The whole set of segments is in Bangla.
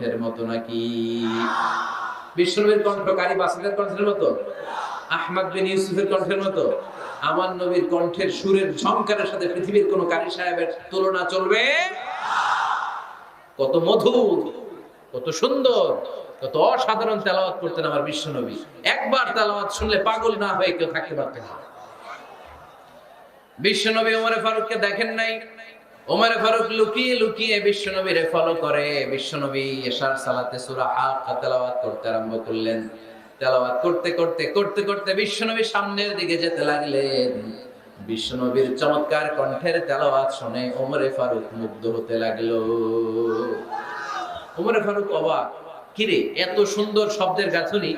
কণ্ঠের মতো নাকি? বিশ্বনবীর কণ্ঠ কারি বাসাদের কণ্ঠের মতো? আহমদ বিন ইউসুফের কণ্ঠের মতো? আমার নবীর কণ্ঠের সুরের ঝংকারের সাথে পৃথিবীর কোন কারি সাহেবের তুলনা চলবে? কত মধুর, কত সুন্দর, কত অসাধারণ তেলাওয়াত করতেন আমার বিশ্বনবী। একবার তেলাওয়াত শুনলে পাগল না হয়ে কেউ থাকতে পারতেন বিশ্বনবী ওমরে ফারুককে দেখেন নাই? ওমরে ফারুক লুকিয়ে লুকিয়ে বিশ্বনবীরে ফলো করে। বিশ্বনবী এশার সালাতে সূরা হাক্কা তেলাওয়াত করতে আরম্ভ করলেন। তেলাওয়াত করতে করতে করতে করতে বিশ্বনবী সামনের দিকে যেতে লাগলেন। বিশ্বনবীর চমৎকার কণ্ঠের তেলাওয়াত শুনে ওমরে ফারুক মুগ্ধ হতে লাগল। ওমরে ফারুক অবাক, কিরে, এত সুন্দর শব্দের গাঁথনি,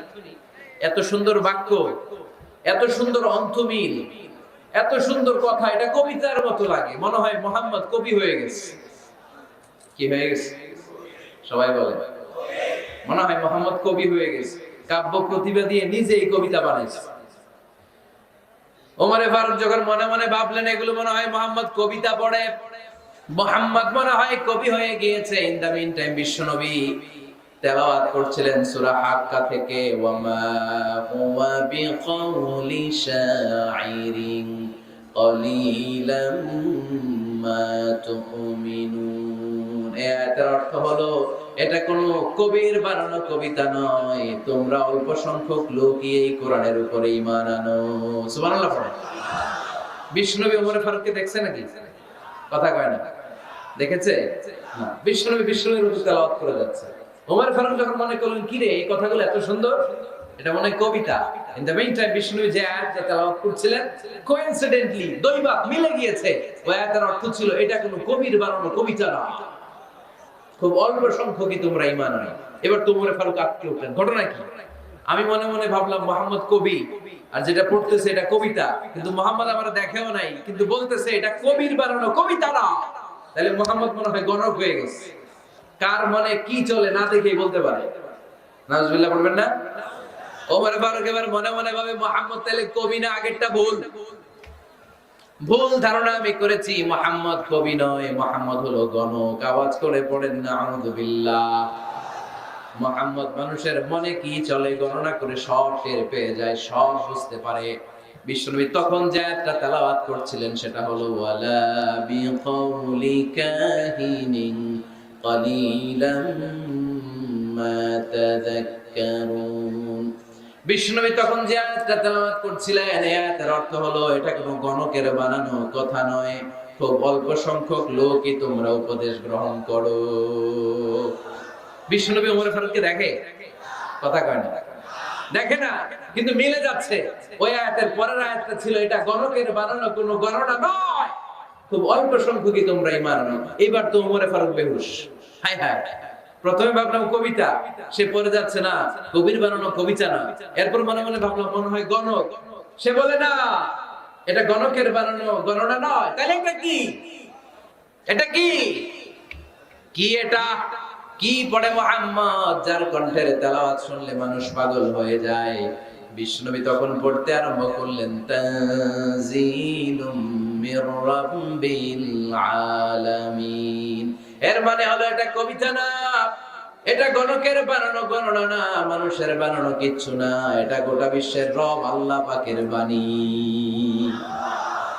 এত সুন্দর বাক্য, এত সুন্দর অন্তমিল এত সুন্দর কথা, এটা কবিতার মতো লাগে। মনে হয় মোহাম্মদ কবি হয়ে গেছে। কি হয়ে গেছে? সবাই বলে। মনে হয় মোহাম্মদ কবি হয়ে গেছে। কাব্য প্রতিভা দিয়ে নিজেই কবিতা বানাইছে ওমরে ফারুক যখন মনে মনে ভাবলেন, এগুলো মনে হয় মোহাম্মদ কবিতা পড়ে। মোহাম্মদ মনে হয় কবি হয়ে গিয়েছে। ইন দা মিন টাইম বিশ্বনবী। তেলাওয়াত করছিলেন সূরা হাক্কা থেকে হুয়া অর্থ হলো, এটা কোনো কবির বানানো কবিতা নয়। তোমরা অল্প সংখ্যক লোকই এই কোরআনের উপরে ঈমান আনো। বিষ্ণবী ওমর ফারুককে দেখছে নাকি? কথা কয় না। দেখেছে? না বিষ্ণবী বিষ্ণবীর উপর তেলাওয়াত করে যাচ্ছে। ওমর ফারুক যখন মনে করলেন, কি রে, এই কথাগুলো এত সুন্দর? এটা মনে কবিতা। In the meantime Vishnu যে আয়াতটা তেলাওয়াত করছিলেন কোইনসিডেন্টলি দৈবাত মিলে গিয়েছে। ওই আয়াতের অর্থ ছিল, এটা কোনো কবির বানানো কবিতা না খুব অল্প সংখ্যকই তোমরা ঈমান আনো। এবার তোমরা ফারুক আটকে উঠলেন। ঘটনা কি? আমি মনে মনে ভাবলাম, মোহাম্মদ কবি, আর যেটা পড়তেছে এটা কবিতা। কিন্তু মোহাম্মদ আমার দেখেও নাই, কিন্তু বলতেছে, এটা কবির বানানো কবিতা না। তাহলে মোহাম্মদ মনে হয় গণক হয়ে গেছে। কার মনে কি চলে না দেখেই বলতে পারে? নাজবিল্লাহ না? ওমর ফারুক এবার মনে মনে ভাবে, মোহাম্মদ তাহলে কবি না আগেরটা ভুল? ভুল ধারণা আমি করেছি, মোহাম্মদ কবি নয়, মোহাম্মদ হলো গণক। আওয়াজ করে পড়েন না আহমদুবিল্লাহ মোহাম্মদ মানুষের মনে কি চলে? গণনা করে সব টের পেয়ে যায়, সব বুঝতে পারে। বিশ্বনবী তখন যে একটা তেলাওয়াত করছিলেন, সেটা হলো, ওয়ালা বিকাউলি কাহিনিন قليلا ما تذكرون বিষ্ণুবী তখন যে আয়াতটা তেলাওয়াত করছিলেন এই আয়াতের অর্থ হলো এটা কোনো গণকের বানানো কথা নয় খুব অল্প সংখ্যক লোকই তোমরা উপদেশ গ্রহণ করো বিষ্ণুনবী ওমর ফারুককে দেখে কথা কয় না দেখে না কিন্তু মিলে যাচ্ছে ওই আয়াতের পরের আয়াতটা ছিল এটা গণকের বানানো কোনো গণনা নয় খুব অল্প সংখ্যকই তোমরা ইমান আনো। এবার তো উমরে ফারুক বেহুশ। হাই হাই প্রথমে ভাবলাম কবিতা, সে পড়ে যাচ্ছে না। কবির বানানো কবিতা না। এরপর মনে মনে ভাবলাম, মনে হয় গণক। সে বলে, না, এটা গণকের বানানো, গণনা নয়। তাহলে এটা কি? এটা কি? কি এটা? কি পড়ে মোহাম্মদ, যার কণ্ঠের তেলাওয়াত শুনলে মানুষ পাগল হয়ে যায়। বিষ্ণবী তখন পড়তে আরম্ভ করলেন, তানজিলুম মির রাব্বিল আলামিন। এর মানে হলো এটা কবিতা না, এটা গণকের বানানো গণনা না, মানুষের বানানো কিচ্ছু না, এটা গোটা বিশ্বের রব আল্লাহ পাকের বাণী।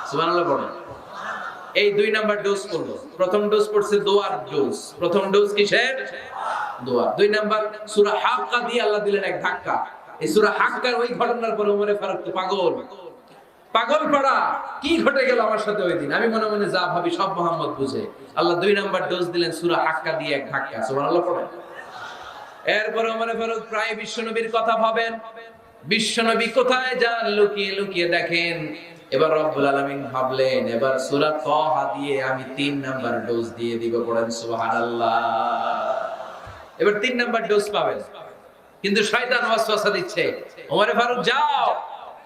সুবহানাল্লাহ পড়েন এই দুই নাম্বার ডোজ পড়ল প্রথম ডোজ পড়ছে দোয়ার ডোজ। প্রথম ডোজ কিসের? দোয়া দুই নাম্বার, সূরা হাক্কা দিয়ে আল্লাহ দিলেন এক ধাক্কা। এই সূরা হাক্কার ওই ঘটনার পরে ওমরে ফারুক তো পাগল। পাগল পাড়া কি ঘটে গেল আমার সাথে ওই দিন? আমি মনে মনে যা ভাবি, সব মোহাম্মদ বুঝে। আল্লাহ দুই নাম্বার ডোজ দিলেন, সূরা হাক্কা দিয়ে এক ধাক্কা। সুবহানাল্লাহ পড়েন। এরপর ওমরে ফারুক প্রায় বিশ্বনবীর কথা ভাবেন। বিশ্বনবী কোথায় যান? লুকিয়ে লুকিয়ে দেখেন। এবার রব্বুল আলামিন ভাবলেন, এবার সূরা তাহা দিয়ে আমি তিন নাম্বার ডোজ দিয়ে দিব পড়েন, সুবহানাল্লাহ। এবার তিন নাম্বার ডোজ পাবেন। কিন্তু শয়তান ওয়াসওয়াসা দিচ্ছে, ওমরে ফারুক, যাও!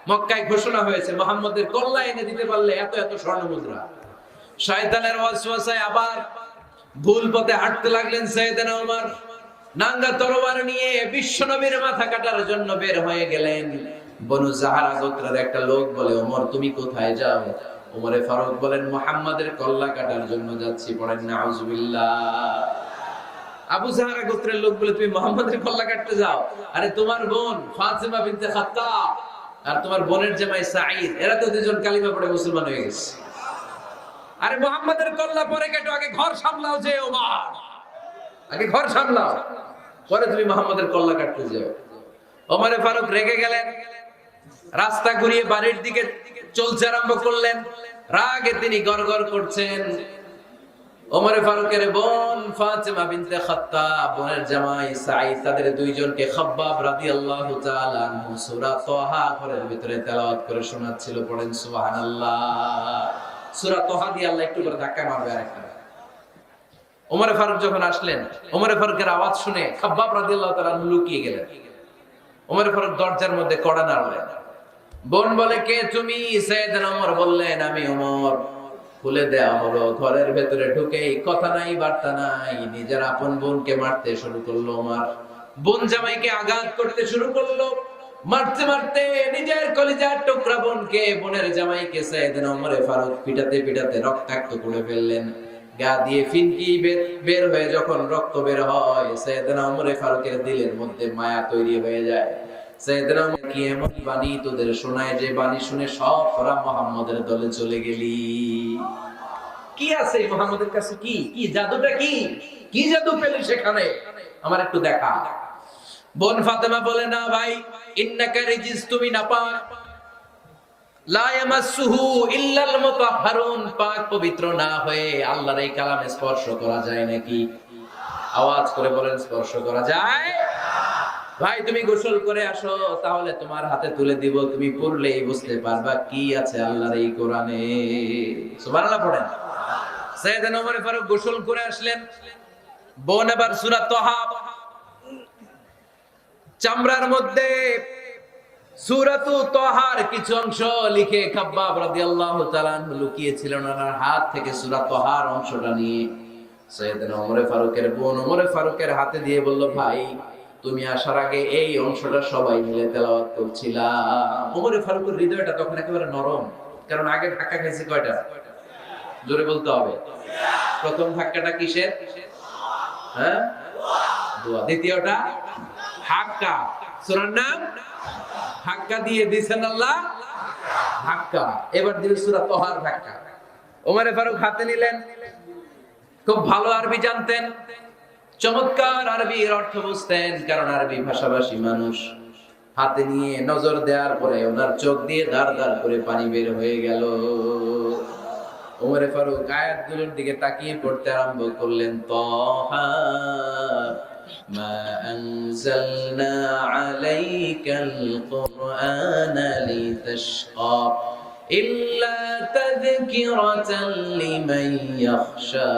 মক্কায় ঘোষণা হয়েছে, মোহাম্মদের কল্লা এনে দিতে পারলে এত এত স্বর্ণ মুদ্রা। শয়তানের ওয়াসওয়াসায় আবার ভুল পথে হাঁটতে লাগলেন সাইয়েদনা ওমর নাঙ্গা তরবার নিয়ে বিশ্বনবীর মাথা কাটার জন্য বের হয়ে গেলেন। বনু জাহারা গোত্রের একটা লোক বলে ওমর তুমি কোথায় যাও? ওমরে ফারুক বলেন, মোহাম্মদের কল্লা কাটার জন্য যাচ্ছি, পড়েন নাউজুবিল্লাহ। আবু জাহারা গোত্রের লোক বলে, তুমি মোহাম্মদের কল্লা কাটতে যাও? আরে, তোমার বোন ফাতেমা বিনতে খাত্তাব। আর তোমার বোনের জামাই সাঈদ, এরা তো দুজন কালিমা পড়ে মুসলমান হয়ে গেছে। আরে মোহাম্মদের কল্লা পরে কেটো, আগে ঘর সামলাও যে ওমর। আগে ঘর সামলাও। পরে তুমি মোহাম্মদের কল্লা কাটতে যাও। ওমরে ফারুক রেগে গেলেন, রাস্তা ঘুরিয়ে বাড়ির দিকে চলছে আরম্ভ করলেন। রাগে তিনি গড়গড় করছেন। ওমরে ফারুকের বোন ফাতেমা বিনতে বোনের জামাই সাঈদ, তাদের দুইজনকে রাদিয়াল্লাহু তাআলা সূরা ঘরের ভিতরে তেলাওয়াত করে শোনাচ্ছিল, পড়েন সুবহানাল্লাহ। সূরা দিয়ে আল্লাহ একটু করে ধাক্কা মারবে আরেকটা ওমরে ফারুক যখন আসলেন, ওমরে ফারুকের আওয়াজ শুনে খাব্বাব রাদিয়াল্লাহু তাআলা লুকিয়ে গেলেন। ওমরে ফারুক দরজার মধ্যে কড়া নাড়লেন। বোন বলে, কে তুমি? ওমর বললেন, আমি ওমর। খুলে দেয়া হলো। ঘরের ভেতরে ঢুকেই কথা নাই, বার্তা নাই। নিজের আপন বোনকে মারতে শুরু করল ওমর বোন জামাইকে আঘাত করতে শুরু করল। মারতে মারতে নিজের কলিজার টুকরা বোনকে বোনের জামাইকে সৈয়দনা ওমরে ফারুক পিটাতে পিটাতে রক্তাক্ত করে ফেললেন। গা দিয়ে ফিনকি বের হয়ে যখন রক্ত বের হয় সৈয়দনা ওমরে ফারুকের দিলের মধ্যে মায়া তৈরি হয়ে যায়। কি এমন বাণী তোদের শোনায় যে বাণী শুনে সব ওরা মোহাম্মদের দলে চলে গেলি? কি আছে মোহাম্মদের কাছে? কি? কি জাদুটা কি? কি জাদু পেলি সেখানে? আমার একটু দেখা। বোন ফাতেমা বলে, না ভাই, ইন্নাকা রিজিস, তুমি না পাক। লা আল্লাহর এই কালামে স্পর্শ করা যায় নাকি? আওয়াজ করে বলেন, স্পর্শ করা যায়? ভাই, তুমি গোসল করে আসো, তাহলে তোমার হাতে তুলে দিব, তুমি পড়লেই বুঝতে পারবা কি আছে আল্লাহর এই কোরআনে। সুবহানাল্লাহ পড়েন। সাইয়েদনা ওমর ফারুক গোসল করে আসলেন। বোন সূরা চামড়ার মধ্যে সূরাতু কিছু অংশ লিখে খাব্বাব রাদিয়াল্লাহু তাআলা আনহু লুকিয়েছিলেন ওনার হাত থেকে সূরা তাহার অংশটা নিয়ে। সৈয়দনা ওমরে ফারুকের বোন ওমরে ফারুকের হাতে দিয়ে বলল, ভাই তুমি আসার আগে এই অংশটা সবাই মিলে তেলাওয়াত করছিলাম। ওমরে ফারুকের হৃদয়টা তখন একেবারে নরম, কারণ আগে ধাক্কা খাইছে কয়টা? জোরে বলতে হবে। প্রথম ধাক্কাটা কিসের? হ্যাঁ? দ্বিতীয়টা সূরার নাম? দিয়ে আল্লাহ? হাক্কা এবার দিল সূরা তোহার ধাক্কা। ওমরে ফারুক হাতে নিলেন। খুব ভালো আরবি জানতেন। চমৎকার আরবির অর্থ বুঝতেন, কারণ আরবি ভাষাভাষী মানুষ। হাতে নিয়ে নজর দেওয়ার পরে ওনার চোখ দিয়ে ধার ধার করে পানি বের হয়ে গেল। ওমরে ফারুক আয়াতগুলোর দিকে তাকিয়ে পড়তে আরম্ভ করলেন, তহা আনজালনা আলাইকাল কুরআনা লিতাশকা ইল্লা তাযকিরাতান লিমান ইয়াখশা।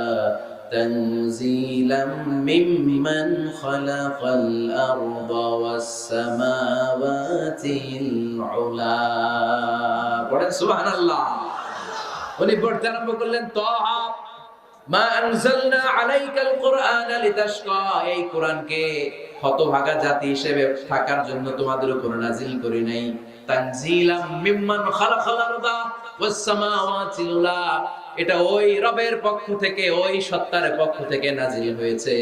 تنزيلا ممن خلق الأرض والسماوات العلا পড়েন সুবহানাল্লাহ উনি পড়তে আরম্ভ করলেন তাহা মা আনজালনা আলাইকাল কুরআনা লিতাশকা এই কোরআনকে হতভাগা জাতি হিসেবে থাকার জন্য তোমাদের উপর নাজিল করি নাই তানজিলাম মিম্মান খালাকাল আরদা ওয়াস সামাওয়াতি উলা এটা ওই রবের পক্ষ থেকে, ওই সত্তার পক্ষ থেকে নাজিল হয়েছে।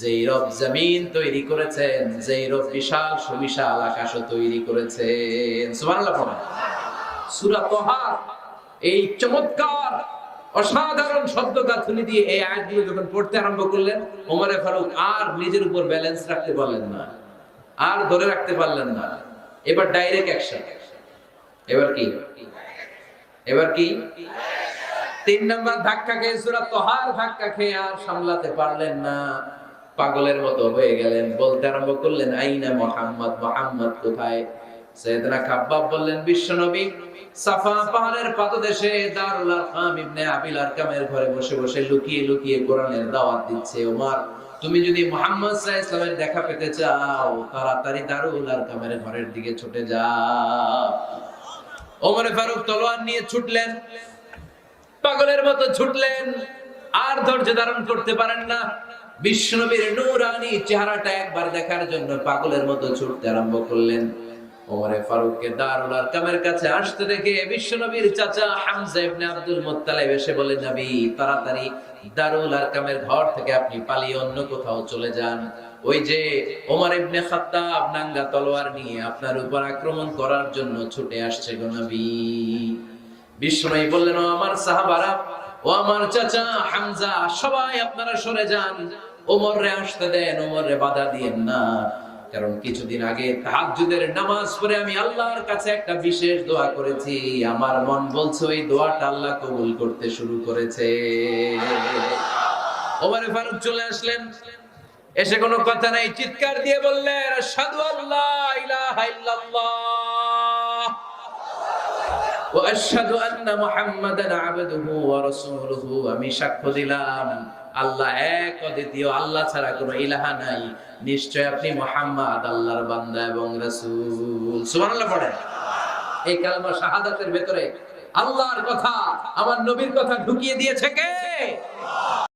যেই রব জমিন তৈরি করেছেন, যেই রব বিশাল সুবিশাল আকাশও তৈরি করেছেন। এই চমৎকার, অসাধারণ শব্দ গাঁথনি দিয়ে এই আয়াতগুলো যখন পড়তে আরম্ভ করলেন, ওমরে ফারুক আর নিজের উপর ব্যালেন্স রাখতে পারলেন না, আর ধরে রাখতে পারলেন না। এবার ডাইরেক্ট অ্যাকশন এবার কি? এবার কি? তিন নম্বর ধাক্কা খেয়ে, সুরা তোহার ধাক্কা খেয়ে আর সামলাতে পারলেন না। পাগলের মতো হয়ে গেলেন, বলতে আরম্ভ করলেন, আইনা মোহাম্মদ মোহাম্মদ কোথায়? তুমি যদি দেখা পেতে চাও, তাড়াতাড়ি দারুল ঘরের দিকে ছুটে ফারুক তলোয়ার নিয়ে ছুটলেন। পাগলের মতো ছুটলেন। আর ধৈর্য ধারণ করতে পারেন না। বিষ্ণবীর নূরানি চেহারাটা একবার দেখার জন্য পাগলের মতো ছুটতে আরম্ভ করলেন। ওমরে ফারুককে দারুল আরকামের কাছে আসতে দেখে বিশ্বনবীর চাচা হামজা ইবনে আব্দুল মুত্তালিব এসে নবী, তাড়াতাড়ি দারুল আরকামের ঘর থেকে আপনি পালিয়ে অন্য কোথাও চলে যান। ওই যে ওমর ইবনে খাত্তাব নাঙ্গা তলোয়ার নিয়ে আপনার উপর আক্রমণ করার জন্য ছুটে আসছে গো নবী। বিষ্ণুই বললেন আমার সাহাবারা, ও আমার চাচা হামজা, সবাই আপনারা সরে যান। ওমর রে আসতে দেন ওমর রে বাধা দিয়েন না। কারণ কিছুদিন আগে তাহাজ্জুদের নামাজ পড়ে আমি আল্লাহর কাছে একটা বিশেষ দোয়া করেছি। আমার মন বলছে, ওই দোয়াটা আল্লাহ কবুল করতে শুরু করেছে। ওমরে ফারুক চলে আসলেন। এসে কোনো কথা নাই, চিৎকার দিয়ে বললেন, আশহাদু আল্লাহ ইলাহা ইল্লাল্লাহ। আমি সাক্ষ্য দিলাম। আল্লাহ এক আল্লাহ ছাড়া কোনো ইলাহা নাই। নিশ্চয় আপনি মোহাম্মদ, আল্লাহর বান্দা এবং এই কালমা শাহাদাতের ভেতরে আল্লাহর কথা, আমার নবীর কথা ঢুকিয়ে দিয়েছে কে?